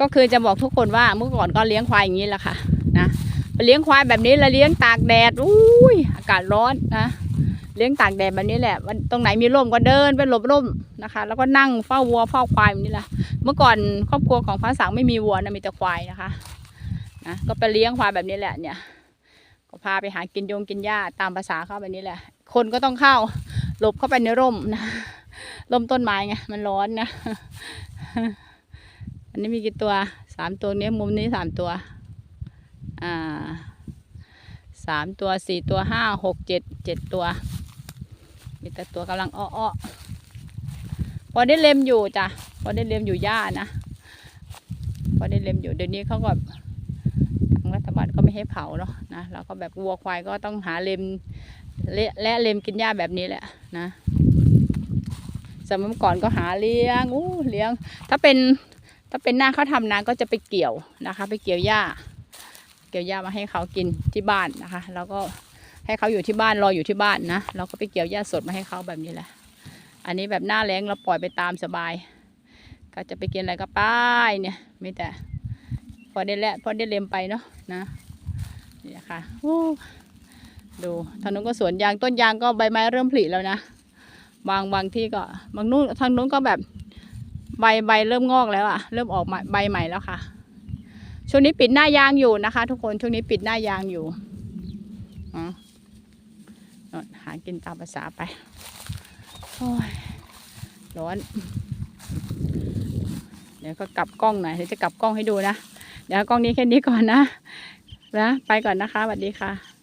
ก็คือจะบอกทุกคนว่าเมื่อก่อนก็เลี้ยงควายอย่างนี้แหละค่ะนะเลี้ยงควายแบบนี้แล้วเลี้ยงตากแดดอุ้ยอากาศร้อนนะเลี้ยงตากแดดแบบนี้แหละวันตรงไหนมีร่มก็เดินไปหลบร่มนะคะ แล้วก็นั่งเฝ้าวัวเฝ้าควายแบบนี้แหละเมื่อก่อนครอบครัวของพระสังไม่มีวัวนะมีแต่ควายนะคะนะก็ไปเลี้ยงควายแบบนี้แหละเนี่ยก็พาไปหากินยงกินหญ้าตามภาษาเข้าแบบนี้แหละ คนก็ต้องเข้าหลบเข้าไปในร่มนะร่มต้นไม้ไงมันร้อนนะ นนี้มีกี่ตัวสามตัวเนี้ยมุมนี้สามตัว อ่าสามตัวสี่ตัวห้าหกเจ็ดเจ็ดตัว มีแต่ตัวกำลังอ้อๆพอได้เล็มอยู่จ้ะพอได้เล็มอยู่หญ้านะพอได้เล็มอยู่เดี๋ยวนี้เขาก็ทางรัฐบาลก็ไม่ให้เผาเนาะนะเราก็แบบวัวควายก็ต้องหาเล็มและและเล็มกินหญ้าแบบนี้แหละนะสมัยก่อนก็หาเลี้ยงอู้เลี้ยง ถ้าเป็น ถ้าเป็นหน้าเขาทำนาก็จะไปเกี่ยวนะคะ ไปเกี่ยวหญ้า เกี่ยวหญ้ามาให้เขากินที่บ้านนะคะ แล้วก็ให้เขาอยู่ที่บ้านรออยู่ที่บ้านนะเราก็ไปเกี่ยวหญ้าสดมาให้เขาแบบนี้แหละ อันนี้แบบหน้าแรงเราปล่อยไปตามสบาย ก็จะไปกินอะไรก็ป้ายเนี่ยไม่แต่ พอได้แลวพอได้เล็มไปเนาะนะนี่นะคะโอ้ดูทางนู้นก็สวนยางต้นยางก็ใบไม้เริ่มผลิแล้วนะ บางบางที่ก็บางนู้นทางนู้นก็แบบ ใบใบเริ่มงอกแล้วอะเริ่มออกใบใหม่แล้วค่ะ ช่วงนี้ปิดหน้ายางอยู่นะคะ ทุกคนช่วงนี้ปิดหน้ายางอยู่หากินตามภาษาไปโอ้ยร้อน เดี๋ยวก็กลับกล้องหน่อยเดี๋ยวจะกลับกล้องให้ดูนะ เดี๋ยวกล้องนี้แค่นี้ก่อนนะนะไปก่อนนะคะสวัสดีค่ะ